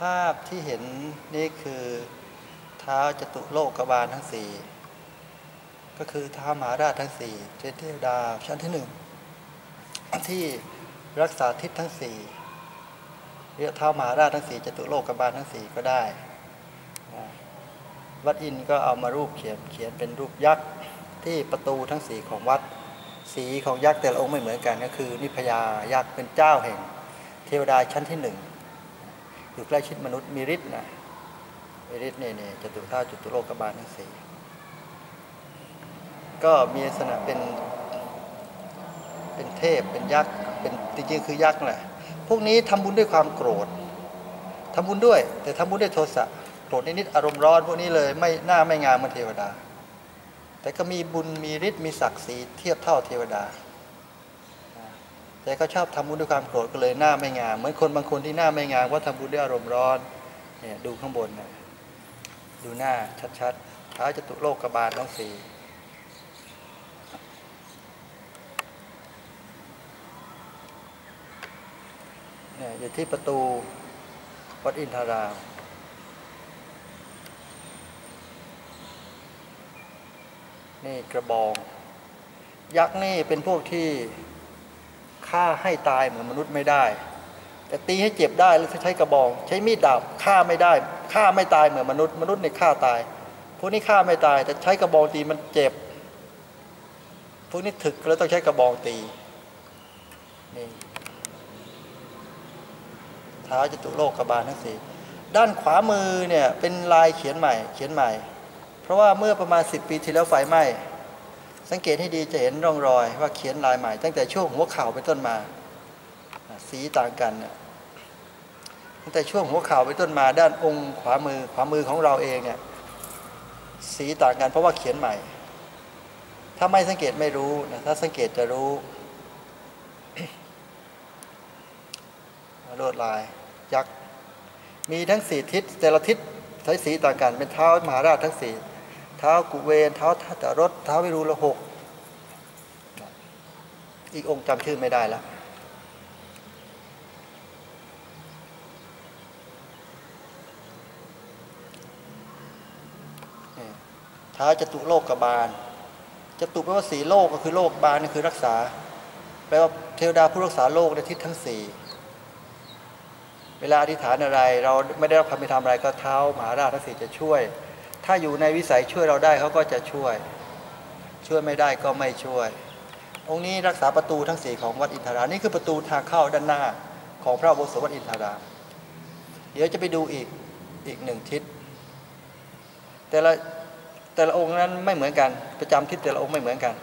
ภาพที่เห็นนี่คือเท้าจตุโลกบาลทั้งสี่ก็คือเท้ามหาราชทั้งสี่เทวดาชั้นที่หนึ่งที่รักษาทิศทั้งสี่เรียกเท้ามหาราชทั้งสี่จตุโลกบาลทั้งสี่ก็ได้วัดอินก็เอามารูปเขียนเขียนเป็นรูปยักษ์ที่ประตูทั้งสี่ของวัด สีของยักษ์แต่ละองค์ไม่เหมือนกันก็คือนิพยายักษ์เป็นเจ้าแห่ง เทวดาชั้นที่หนึ่ง อยู่ใกล้ชิดมนุษย์มีฤทธิ์นะมีฤทธิ์เนี่ยเนี่ยจตุท่าจตุโลกบาลทั้งสี่ก็มีลักษณะเป็นเป็นเทพเป็นยักษ์เป็นจริงๆคือยักษ์แหละพวกนี้ทำบุญด้วยความโกรธทำบุญด้วย แต่ทำบุญด้วยโทสะโกรธนิดๆอารมณ์ร้อน พวกนี้เลยไม่หน้าไม่งามเหมือนเทวดา แต่ก็มีบุญมีฤทธิ์มีศักดิ์ศรีเทียบเท่าเทวดา แต่ก็ชอบทำบุญด้วยความโกรธก็เลยหน้าไม่งาม เหมือนคนบางคนที่หน้าไม่งามว่าทำบุญด้วยอารมณ์ร้อนเนี่ยดูข้างบนนะดูหน้าชัดๆเท้าจตุโลกกบาลทั้งสี่เนี่ยอยู่ที่ประตูวัดอินทารามนี่กระบอง ยักษ์นี่เป็นพวกที่ ฆ่าให้ตายเหมือนมนุษย์ไม่ได้ แต่ตีให้เจ็บได้แล้วใช้กระบอง ใช้มีดดาบฆ่าไม่ได้ฆ่าไม่ตายเหมือนมนุษย์มนุษย์เนี่ยฆ่าตาย พวกนี้ฆ่าไม่ตาย แต่ใช้กระบองตีมันเจ็บ พวกนี้ถึกแล้วต้องใช้กระบองตีนี่ท้าจตุโลกกบาลทั้งสี่ด้านขวามือเนี่ยเป็นลายเขียนใหม่ เขียนใหม่ เพราะว่าเมื่อประมาณ 10 ปีที่แล้วไฟไหม้ สังเกตให้ดีจะเห็นร่องรอยว่าเขียนลายใหม่ ตั้งแต่ช่วงหัวเข่าเป็นต้นมา สีต่างกันเนี่ยตั้งแต่ช่วงหัวเข่าเป็นต้นมาด้านองค์ขวามือขวามือของเราเองเนี่ยสีต่างกันเพราะว่าเขียนใหม่ ถ้าไม่สังเกตไม่รู้นะถ้าสังเกตจะรู้ลวดลายยักษ์มีทั้งสี่ทิศแต่ละทิศใช้สีต่างกันเป็นเท้ามหาราชทั้งสี่เท้ากุเวนเท้าทัตรถเท้าวิรูละหก อีกองค์จำชื่อไม่ได้แล้วเท้าจตุโลกกบาลจตุแปลว่าสีโลกก็คือโลกบาลนี่คือรักษา แปลว่าเทวดาผู้รักษาโลกในทิศทั้งสี่เวลาอธิษฐานอะไร เราไม่ได้รับคำพิธามอะไรก็เท้ามหาราชทั้งสี่จะช่วย ถ้าอยู่ในวิสัยช่วยเราได้เขาก็จะช่วย ช่วยไม่ได้ก็ไม่ช่วย องค์นี้รักษาประตูทั้งสี่ของวัดอินทรานี่คือประตูทางเข้าด้านหน้าของพระอุโบสถวัดอินทราเดี๋ยวจะไปดูอีกอีกหนึ่งทิศ แต่ละแต่ละองค์นั้นไม่เหมือนกัน ประจำทิศแต่ละองค์ไม่เหมือนกัน